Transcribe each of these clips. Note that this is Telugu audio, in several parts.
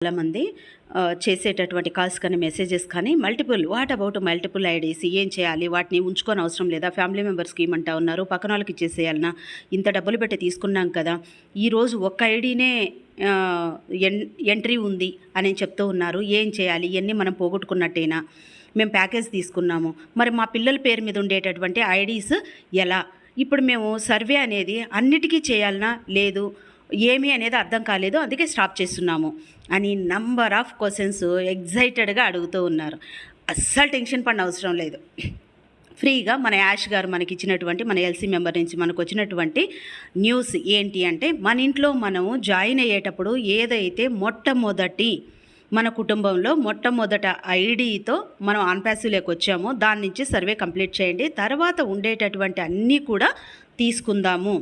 చాలామంది చేసేటటువంటి కాల్స్ కానీ మెసేజెస్ కానీ multiple what about multiple IDs ఏం చేయాలి వాటిని ఉంచుకొని అవసరం లేదా ఫ్యామిలీ మెంబర్స్కి ఇవ్వమంటా ఉన్నారు పక్కన వాళ్ళకి ఇచ్చేసేయాలన్నా ఇంత డబ్బులు పెట్టి తీసుకున్నాం కదా ఈరోజు ఒక్క ఐడీనే ఎన్ ఎంట్రీ ఉంది అని చెప్తూ ఉన్నారు ఏం చేయాలి ఇవన్నీ మనం పోగొట్టుకున్నట్టేనా మేము ప్యాకేజ్ తీసుకున్నాము మరి మా పిల్లల పేరు మీద ఉండేటటువంటి ఐడీస్ ఎలా ఇప్పుడు మేము సర్వే అనేది అన్నిటికీ చేయాలనా లేదు ఏమి అనేది అర్థం కాలేదు. అందుకే స్టాప్ చేస్తున్నాము అని నంబర్ ఆఫ్ క్వశ్చన్స్ ఎగ్జైటెడ్గా అడుగుతూ ఉన్నారు. అస్సలు టెన్షన్ పడిన అవసరం లేదు. ఫ్రీగా మన యాష్ గారు మనకి ఇచ్చినటువంటి మన ఎల్సీ మెంబర్ నుంచి మనకు వచ్చినటువంటి న్యూస్ ఏంటి అంటే మన ఇంట్లో మనము జాయిన్ అయ్యేటప్పుడు ఏదైతే మొట్టమొదటి మన కుటుంబంలో మొట్టమొదట ఐడితో మనం ఆన్పాసివ్లోకి వచ్చామో దాని నుంచి సర్వే కంప్లీట్ చేయండి. తర్వాత ఉండేటటువంటి అన్నీ కూడా తీసుకుందాము.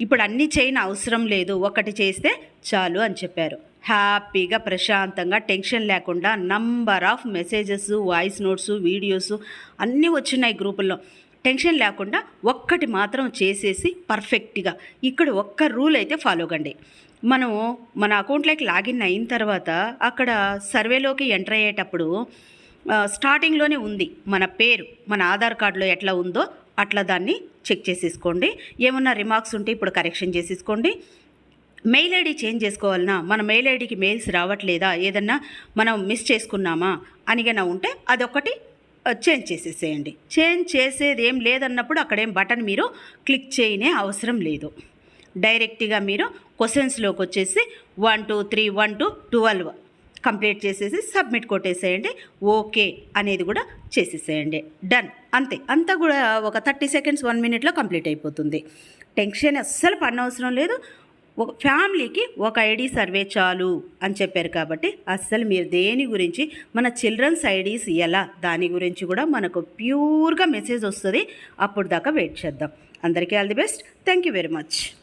ఇప్పుడు అన్నీ చేయని అవసరం లేదు. ఒకటి చేస్తే చాలు అని చెప్పారు. హ్యాపీగా ప్రశాంతంగా టెన్షన్ లేకుండా number of messages voice notes videos అన్నీ వచ్చినాయి గ్రూపుల్లో. టెన్షన్ లేకుండా ఒక్కటి మాత్రం చేసేసి పర్ఫెక్ట్గా. ఇక్కడ ఒక్క రూల్ అయితే ఫాలో కండి. మనము మన అకౌంట్లోకి లాగిన్ అయిన తర్వాత అక్కడ సర్వేలోకి ఎంటర్ అయ్యేటప్పుడు స్టార్టింగ్లోనే ఉంది మన పేరు మన ఆధార్ కార్డులో ఎట్లా ఉందో అట్లా దాన్ని చెక్ చేసేసుకోండి. ఏమన్నా రిమార్క్స్ ఉంటే ఇప్పుడు కరెక్షన్ చేసేసుకోండి. మెయిల్ ఐడి చేంజ్ చేసుకోవాలన్నా మన మెయిల్ ఐడికి మెయిల్స్ రావట్లేదా? ఏదన్నా మనం మిస్ చేసుకున్నామా? అనిగనా ఉంటే అదొకటి చేంజ్ చేసేసేయండి. చేంజ్ చేసేది ఏం లేదన్నప్పుడు అక్కడేం బటన్ మీరు క్లిక్ చేయనే అవసరం లేదు. డైరెక్ట్గా మీరు క్వశ్చన్స్లోకి వచ్చేసి one two three one two twelve complete చేసేసి సబ్మిట్ కొట్టేసేయండి. ఓకే అనేది కూడా చేసేసేయండి. డన్ అంతే. అంతా కూడా ఒక థర్టీ సెకండ్స్ వన్ మినిట్లో కంప్లీట్ అయిపోతుంది. టెన్షన్ అస్సలు పడనవసరం లేదు. ఒక ఫ్యామిలీకి ఒక ఐడి సర్వే చాలు అని చెప్పారు కాబట్టి అస్సలు మీరు దేని గురించి మన చిల్డ్రన్స్ ఐడీస్ ఎలా దాని గురించి కూడా మనకు ప్యూర్గా మెసేజ్ వస్తుంది. అప్పుడు దాకా వెయిట్ చేద్దాం. అందరికీ all the best. Thank you very much.